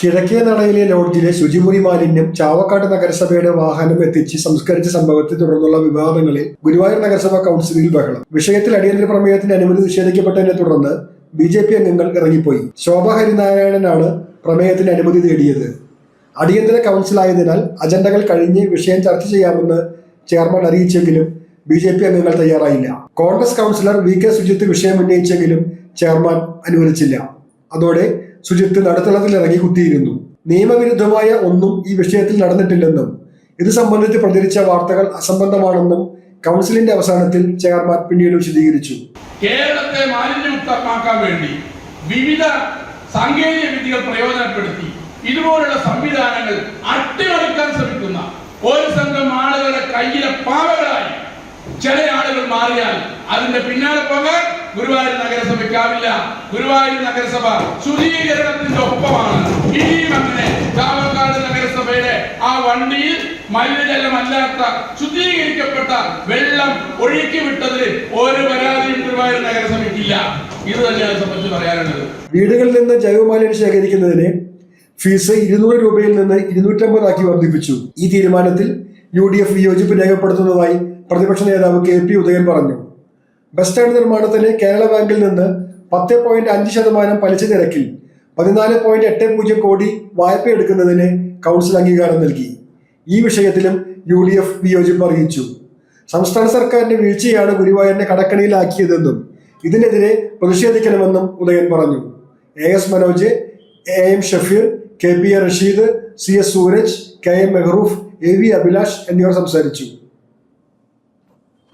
കിഴക്കേ നടയിലെ ലോഡ്ജിലെ ശുചിമുറി മാലിന്യം ചാവക്കാട് നഗരസഭയുടെ വാഹനം എത്തിച്ച് സംസ്കരിച്ച സംഭവത്തെ തുടർന്നുള്ള വിവാദങ്ങളിൽ ഗുരുവായൂർ നഗരസഭ കൗൺസിലിൽ ബഹളം. വിഷയത്തിൽ അടിയന്തര പ്രമേയത്തിന് അനുമതി നിഷേധിക്കപ്പെട്ടതിനെ തുടർന്ന് ബി ജെ പി അംഗങ്ങൾ ഇറങ്ങിപ്പോയി. ശോഭ ഹരിനാരായണനാണ് പ്രമേയത്തിന് അനുമതി നേടിയത് അടിയന്തര കൗൺസിലായതിനാൽ അജണ്ടകൾ കഴിഞ്ഞ് വിഷയം ചർച്ച ചെയ്യാമെന്ന് ചെയർമാൻ അറിയിച്ചെങ്കിലും ബി ജെ പി അംഗങ്ങൾ തയ്യാറായില്ല. Congress councillor V K Sujith വിഷയം ഉന്നയിച്ചെങ്കിലും ചെയർമാൻ അനുവദിച്ചില്ല. അതോടെ സുജിത്ത് നടുത്തളത്തിൽ ഇറങ്ങി കുത്തിയിരുന്നു. നിയമവിരുദ്ധമായ ഒന്നും ഈ വിഷയത്തിൽ നടന്നിട്ടില്ലെന്നും ഇത് സംബന്ധിച്ച് പ്രചരിച്ച വാർത്തകൾ അസംബന്ധമാണെന്നും കൗൺസിലിന്റെ അവസാനത്തിൽ ചെയർമാൻ പിന്നീട് വിശദീകരിച്ചു. കേരളത്തെ മാലിന്യമുക്തമാക്കാൻ വേണ്ടി വിവിധ സാങ്കേതിക വിദ്യകൾ പ്രയോജനപ്പെടുത്തി ഇതുപോലുള്ള സംവിധാനങ്ങൾ അട്ടിമറിക്കാൻ ശ്രമിക്കുന്ന ഒരു സംഘം ആളുകളുടെ കയ്യിലെ പാവകളായി ചില ആളുകൾ മാറിയാൽ അതിന്റെ പിന്നാലെ പോകാൻ ഗുരുവായൂർ നഗരസഭയ്ക്കാവില്ല ഗുരുവായൂർ നഗരസഭ ശുചീകരണത്തിന്റെ ഒപ്പമാണ്. ഇനിയും അങ്ങനെ ചാവക്കാട് നഗരസഭയുടെ ആ വണ്ടിയിൽ മലിനജലമല്ലാത്ത ശുദ്ധീകരിക്കപ്പെട്ട വെള്ളം ഒഴുക്കി വിട്ടതിൽ ഒരു പരാതിയും ഗുരുവായൂർ നഗരസഭയ്ക്കില്ല. ഇത് തന്നെയാണ് സംബന്ധിച്ച് പറയാനുള്ളത്. വീടുകളിൽ നിന്ന് ജൈവമാലിന്യം ശേഖരിക്കുന്നതിന് ഫീസ് ഇരുന്നൂറ് രൂപയിൽ നിന്ന് ഇരുന്നൂറ്റമ്പതാക്കി വർദ്ധിപ്പിച്ചു. ഈ തീരുമാനത്തിൽ യു ഡി എഫ് വിയോജിപ്പ് രേഖപ്പെടുത്തുന്നതായി പ്രതിപക്ഷ നേതാവ് കെ പി ഉദയൻ പറഞ്ഞു. ബസ് സ്റ്റാൻഡ് നിർമ്മാണത്തിന് കേരള ബാങ്കിൽ നിന്ന് പത്ത് പോയിന്റ് അഞ്ച് ശതമാനം പലിശ നിരക്കിൽ പതിനാല് പോയിന്റ് എട്ട് പൂജ്യം കോടി വായ്പ എടുക്കുന്നതിന് കൗൺസിൽ അംഗീകാരം നൽകി. ഈ വിഷയത്തിലും യു ഡി എഫ് വിയോജിപ്പ് അറിയിച്ചു. സംസ്ഥാന സർക്കാരിന്റെ വീഴ്ചയാണ് ഗുരുവായൂരിനെ കടക്കണിയിലാക്കിയതെന്നും ഇതിനെതിരെ പ്രതിഷേധിക്കണമെന്നും ഉദയൻ പറഞ്ഞു. A S Manoj A M Shafeer K P A Rasheed C S Sooraj K M Mehroof A V Abhilash എന്നിവർ സംസാരിച്ചു.